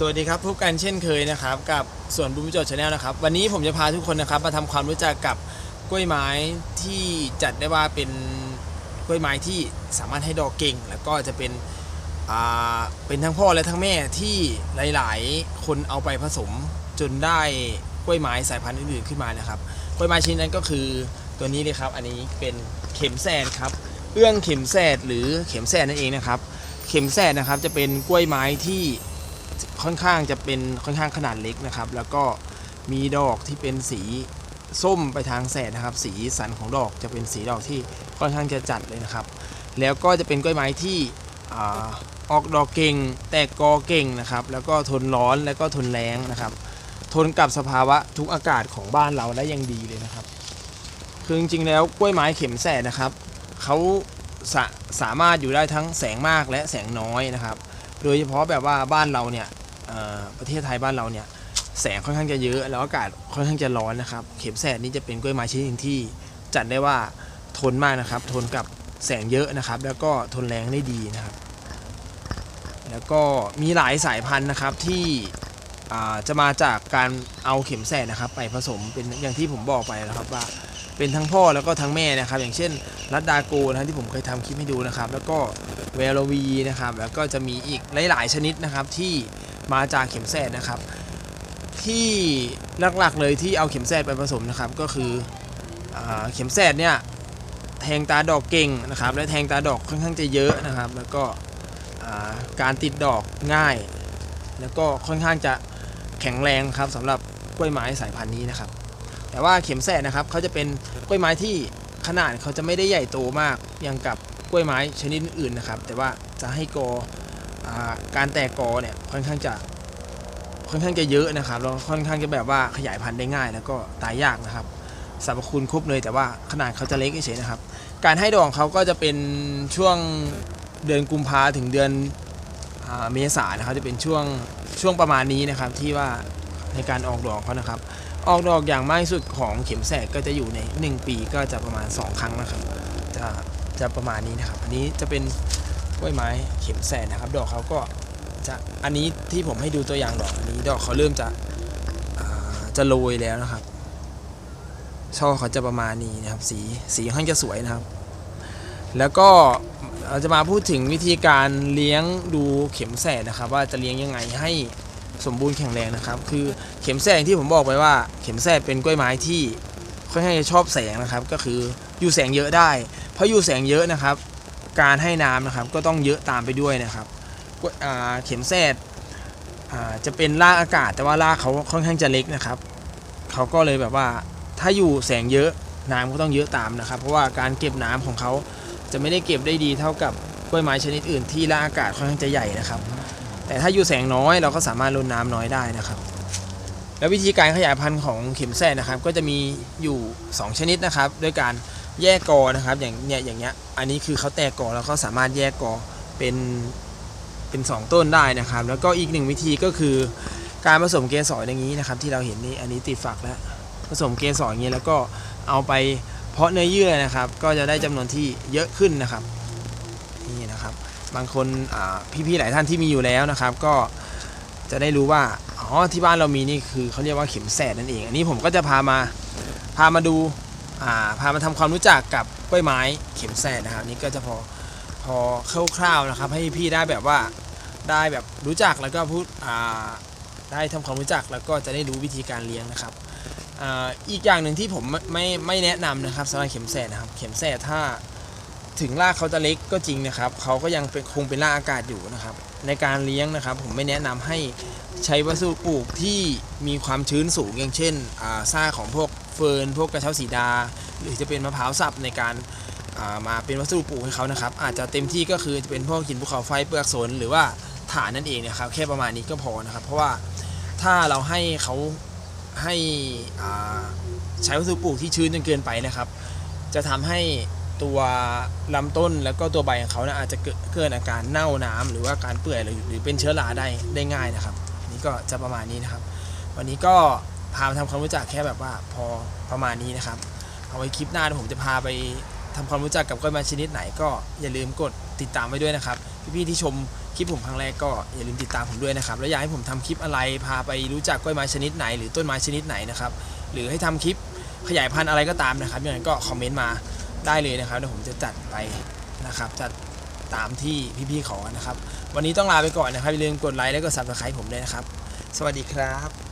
สวัสดีครับพบกันเช่นเคยนะครับกับส่วนบุญประโยชาแนลนะครับ วันนี้ผมจะพาทุกคนนะครับมาทำความรู้จักกับกล้วยไม้ที่จัดได้ว่าเป็นกล้วยไม้ที่สามารถให้ดอกเก่ง แล้วก็จะเป็นอ่าเป็นทั้งพ่อและทั้งแม่ที่หลาย ๆ คนเอาไปผสมจนได้กล้วยไม้สายพันธุ์อื่น ๆ ขึ้นมานะครับกล้วยไม้ชนิดนั้นก็คือตัวนี้เลยครับ อันนี้เป็นเข็มแซนครับเอื้องเข็มแซดหรือเข็มแซดนั่นเองนะครับ เข็มแซดนะครับจะเป็นกล้วยไม้ที่ ค่อนข้างจะเป็นค่อนข้างขนาดเล็กนะครับ แล้วก็มีดอกที่เป็นสีส้มไปทางแสดนะครับ สีสันของดอกจะเป็นสีดอกที่ค่อนข้างจะจัดเลยนะครับ แล้วก็จะเป็นกล้วยไม้ที่อออกดอกเก่ง แตกกอเก่งนะครับ แล้วก็ทนร้อนแล้วก็ทนแรงนะครับ ทนกับสภาวะทุกอากาศของบ้านเราได้อย่างดีเลยนะครับ คือจริงๆแล้วกล้วยไม้เข็มแสดนะครับเขาสาสามารถอยู่ได้ทั้งแสงมากและแสงน้อยนะครับ โดยเฉพาะแบบว่าบ้านเราเนี่ยประเทศไทยบ้านเราเนี่ยแสงค่อนข้างจะเยอะ แล้วอากาศค่อนข้างจะร้อนนะครับ เข็มแสดนี่จะเป็นกล้วยไม้ชนิดหนึ่งที่จัดได้ว่าทนมากนะครับ ทนกับแสงเยอะนะครับ แล้วก็ทนแรงได้ดีนะครับ แล้วก็มีหลายสายพันธุ์นะครับที่จะมาจากการเอาเข็มแสดนะครับ ไปผสมเป็นอย่างที่ผมบอกไปนะครับว่าเป็นทั้งพ่อแล้วก็ทั้งแม่นะครับ อย่างเช่นรัดดาโกนะที่ผมเคยทำคลิปให้ดูนะครับ แล้วก็ เวลวีนะครับ แล้วก็จะมีอีกหลาย ๆ ชนิดนะครับที่มาจากเข็มแสดนะครับ ที่หลัก ๆ เลยที่เอาเข็มแสดไปผสมนะครับ ก็คืออเข็มแสดเนี่ยแทงตาดอกเก่งนะครับ และแทงตาดอกค่อนข้างจะเยอะนะครับ แล้วก็การติดดอกง่าย แล้วก็ค่อนข้างจะแข็งแรงครับสำหรับกล้วยไม้สายพันธุ์นี้นะครับ แต่ว่าเข็มแสดนะครับเขาจะเป็นกล้วยไม้ที่ขนาดเขาจะไม่ได้ใหญ่โตมากอย่างกับ ล้วยไม้ชนิดอื่นนะครับ แต่ว่าจะให้กออการแตกกอเนี่ยค่อนข้างจะค่อนข้างจะเยอะนะครับแล้วค่อนข้างจะแบบว่าขยายพันธุ์ได้ง่าย แล้วก็ตายยากนะครับสรรพคุณครบเลยแต่ว่าขนาดเขาจะเล็กเฉยๆนะครับ การให้ดอกเขาก็จะเป็นช่วงเดือนกุมภาถึงเดือนเมษานะครับจะเป็นช่วงช่วงประมาณนี้นะครับที่ว่าในการออกดอกเขานะครับ ออกดอกอย่างมากที่สุดของเข็มแสกก็จะอยู่ใน 1 ปีก็จะประมาณ 2 ครั้งนะครับจะ จะประมาณนี้นะครับ อันนี้จะเป็นกล้วยไม้เข็มแสนนะครับ ดอกเขาก็จะอันนี้ที่ผมให้ดูตัวอย่างดอกอันนี้ดอกเขาเริ่มจะจะโรยแล้วนะครับ ช่อเขาจะประมาณนี้นะครับ สีสีค่อนข้างจะสวยนะครับ แล้วก็เราจะมาพูดถึงวิธีการเลี้ยงดูเข็มแสดนะครับ ว่าจะเลี้ยงยังไงให้สมบูรณ์แข็งแรงนะครับ คือเข็มแสดอย่ที่ผมบอกไปว่า เข็มแสดเป็นกล้วยไม้ที่ ค่อนข้างจะชอบแสงนะครับ ก็คืออยู่แสงเยอะได้ เพราะอยู่แสงเยอะนะครับ การให้น้ำนะครับก็ต้องเยอะตามไปด้วยนะครับเข็มแซดจะเป็นรากอากาศแต่ว่ารากเขาค่อนข้างจะเล็กนะครับเขาก็เลยแบบว่าถ้าอยู่แสงเยอะน้ำก็ต้องเยอะตามนะครับ เพราะว่าการเก็บน้ำของเขาจะไม่ได้เก็บได้ดีเท่ากับกล้วยไม้ชนิดอื่นที่รากอากาศค่อนข้างจะใหญ่นะครับ แต่ถ้าอยู่แสงน้อยเราก็สามารถลดน้ำน้อยได้นะครับ แล้ววิธีการขยายพันธุ์ของเข็มแซดนะครับ ก็จะมีอยู่ 2 ชนิดนะครับ ด้วยการแยกกอนะครับ อย่างเนี่ยอย่างเงี้ยอันนี้คือเขาแตกกอแล้วเขาสามารถแยกกอเป็นเป็นสองต้นได้นะครับ แล้วก็อีกหนึ่งวิธีก็คือ การผสมเกสรอย่างนี้นะครับ ที่เราเห็นนี่อันนี้ติดฝักแล้วผสมเกสรอย่างนี้แล้วก็เอาไปเพาะเนื้อเยื่อนะครับ ก็จะได้จำนวนที่เยอะขึ้นนะครับนี่นะครับ บางคนพี่ๆหลายท่านที่มีอยู่แล้วนะครับ ก็จะได้รู้ว่า อ๋อที่บ้านเรามีนี่คือเขาเรียกว่าเข็มแสดนั่นเอง อันนี้ผมก็จะพามาพามาดูอ่าพามาทำความรู้จักกับกล้วยไม้เข็มแสดนะครับนี่ก็จะพอพอคร่าวๆนะครับ ให้พี่ได้แบบว่าได้แบบรู้จักแล้วก็พูดอ่าได้ทำความรู้จักแล้วก็จะได้รู้วิธีการเลี้ยงนะครับอ่าอีกอย่างหนึ่งที่ผมไม่ไม่ไม่แนะนำนะครับสำหรับเข็มแสดนะครับ เข็มแสดถ้า ถึงรากเขาจะเล็กก็จริงนะครับเขาก็ยังเป็นคงเป็นรากอากาศอยู่นะครับ ในการเลี้ยงนะครับ ผมไม่แนะนำให้ใช้วัสดุปลูกที่มีความชื้นสูงอย่างเช่นซ่าของพวกเฟิร์นพวกกระเช้าสีดา หรือจะเป็นมะพร้าวสับในการามาเป็นวัสดุปลูกให้เขานะครับ อาจจะเต็มที่ก็คือจะเป็นพวกหินภูเขาไฟเปลือกสนหรือว่าฐานนั่นเองนะครับ แค่ประมาณนี้ก็พอนะครับ เพราะว่าถ้าเราให้เขาให้ใช้วัสดุปลูกที่ชื้นจนเกินไปนะครับ จะทำให้ ตัวลำต้นแล้วก็ตัวใบของเขานะอาจจะเกิดอาการเน่าน้ำหรือว่าการเปื่อยหรือเป็นเชื้อราได้ได้ง่ายนะครับ นี่ก็จะประมาณนี้นะครับ วันนี้ก็พามาทำความรู้จักแค่แบบว่าพอประมาณนี้นะครับ เอาไว้คลิปหน้าผมจะพาไปทำความรู้จักกับกล้วยไม้ชนิดไหนก็อย่าลืมกดติดตามไว้ด้วยนะครับ พี่ๆที่ชมคลิปผมครั้งแรกก็อย่าลืมติดตามผมด้วยนะครับ แล้วอยากให้ผมทำคลิปอะไรพาไปรู้จักกล้วยไม้ชนิดไหน หรือต้นไม้ชนิดไหนนะครับ หรือให้ทำคลิปขยายพันธุ์อะไรก็ตามนะครับยังไงก็คอมเมนต์มา ได้เลยนะครับเดี๋ยวผมจะจัดไปนะครับ จัดตามที่พี่ๆขอนะครับ วันนี้ต้องลาไปก่อนนะครับอย่าลืมกดไลค์และกด subscribe ผมด้วยนะครับ สวัสดีครับ